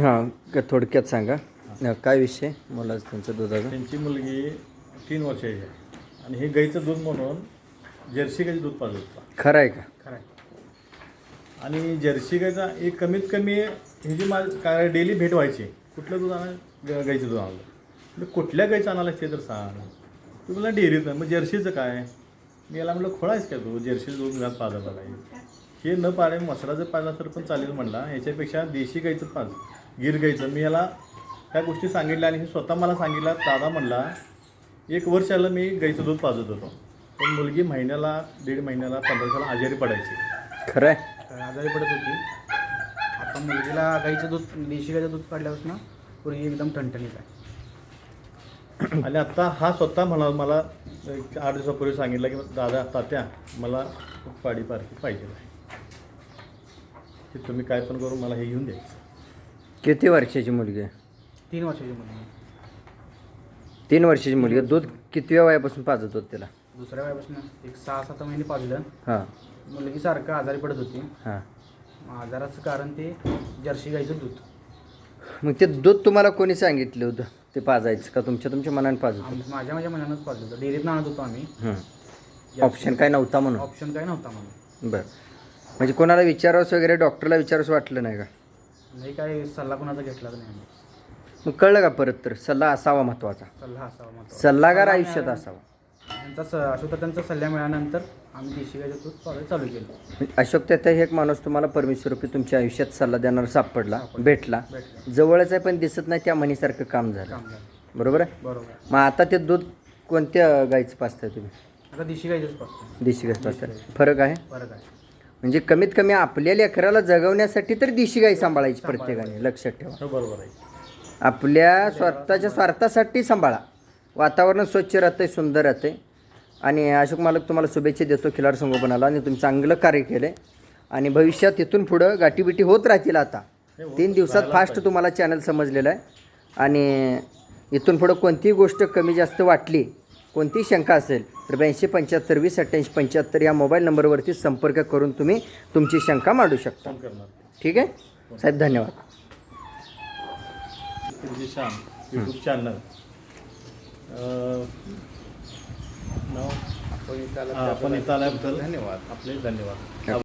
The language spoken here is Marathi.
हां थोडक्यात सांगा. काय विषय मला त्यांचं दुधाचा? त्यांची मुलगी तीन वर्षाची आहे. आणि हे गाईचं दूध म्हणून जर्सी गाईचं दूध पाजत होता. खरं आहे का? खरं आणि जर्सी गाईचा एक कमीत कमी ही जी माझ काय डेली भेट व्हायची कुठलं दूध आणा गाईचं दूध आणलं म्हणजे कुठल्या गाईचं आणायला लागते तर सांग. तू मला डेअरीत मग जर्सीचं काय? मी याला म्हटलं खोळायच काय तू? जर्सी दूध घात पाजायला लागेल हे न पाळे मसराचं पाजला तर पण चालेल म्हणला. ह्याच्यापेक्षा देशी गाईचं पाज गिर गाईचं मी याला ह्या गोष्टी सांगितल्या आणि हे स्वतः मला सांगितलं. दादा म्हणला एक वर्षाला मी गाईचं दूध पाजत होतो. पण मुलगी महिन्याला दीड महिन्याला पंधरा दिवसाला आजारी पडायची. खरं आहे आजारी पडत होती. आता मुलगीला गाईचं दूध देशी गाईचं दूध काढल्यापासून पूर्वी एकदम ठणठणीत आहे. आणि आता हा स्वतः म्हणा मला एक आठ दिवसापूर्वी सांगितलं की दादा तात्या मला पाडी पारखी पाहिजे की तुम्ही काय पण करून मला हे घेऊन द्यायचं. किती वर्षाची मुलगी आहे? तीन वर्षाची मुलगी तीन वर्षाची मुलगी आहे. दूध कितव्या वयापासून पाजत होत त्याला दुसऱ्या वयापासून एक सहा सात महिने पाजलं. हां. मुलगी सारखं आजारी पडत होती. हां. आजाराचं कारण ते जर्सी गाईचं दूध. मग ते दूध तुम्हाला कोणी सांगितलं होतं? ते पाजायचं का तुमच्या तुमच्या मनाने पाजत आम- माझ्या माझ्या मनानंच पाजलं होतं. डेअरीत आणत होतो आम्ही. ऑप्शन काय नव्हता म्हणून? ऑप्शन काय नव्हता म्हणून. बरं. म्हणजे कोणाला विचारावंस वगैरे डॉक्टरला विचारावंस वाटलं नाही का? नाही काय सल्ला कोणाचा घेतलाच नाही? आम्ही मग कळलं का परत तर? सल्ला असावा महत्त्वाचा. सल्ला असावा. सल्लागार आयुष्यात असावा. त्यांचा स अशोक त्यांचा सल्ला मिळाल्यानंतर आम्ही देशी गाईचं दूध चालू केलं. म्हणजे अशोक त्याचा एक माणूस तुम्हाला परमेश्वरूपी तुमच्या आयुष्यात सल्ला देणारा सापडला भेटला. भेटलं. जवळच आहे पण दिसत नाही त्या म्हणीसारखं काम झालं काम झालं. बरोबर आहे? बरोबर मग आता ते दूध कोणत्या गाईचं पाजताय तुम्ही? आता देशी गाईचंच पाजतो देशी गाईचं पाजताय. फरक आहे? फरक आहे. म्हणजे कमीत कमी आपल्या लेकराला जगवण्यासाठी तर देशी गाई सांभाळायची. प्रत्येकाने लक्षात ठेवा. हो बरोबर आहे. आपल्या स्वतःच्या स्वार्थासाठी सांभाळा. वातावरण स्वच्छ राहतंय सुंदर राहतंय. आणि अशोक मालक तुम्हाला शुभेच्छा देतो खिलार संगोपनाला. आणि तुम्ही चांगलं कार्य केलं आहे आणि भविष्यात इथून पुढं गाठीबिटी होत राहतील आता. तीन दिवसात फास्ट तुम्हाला चॅनल समजलेलं आहे. आणि इथून पुढं कोणतीही गोष्ट कमी जास्त वाटली कोणतीही शंका असेल तर ब्याऐंशी पंच्याहत्तर वीस अठ्ठ्याऐंशी पंच्याहत्तर या मोबाईल नंबरवरती संपर्क करून तुम्ही तुमची शंका मांडू शकता. ठीक आहे? साहेब धन्यवाद. यूट्यूब चॅनल आपण इथं आल्याबद्दल धन्यवाद. आपले धन्यवाद.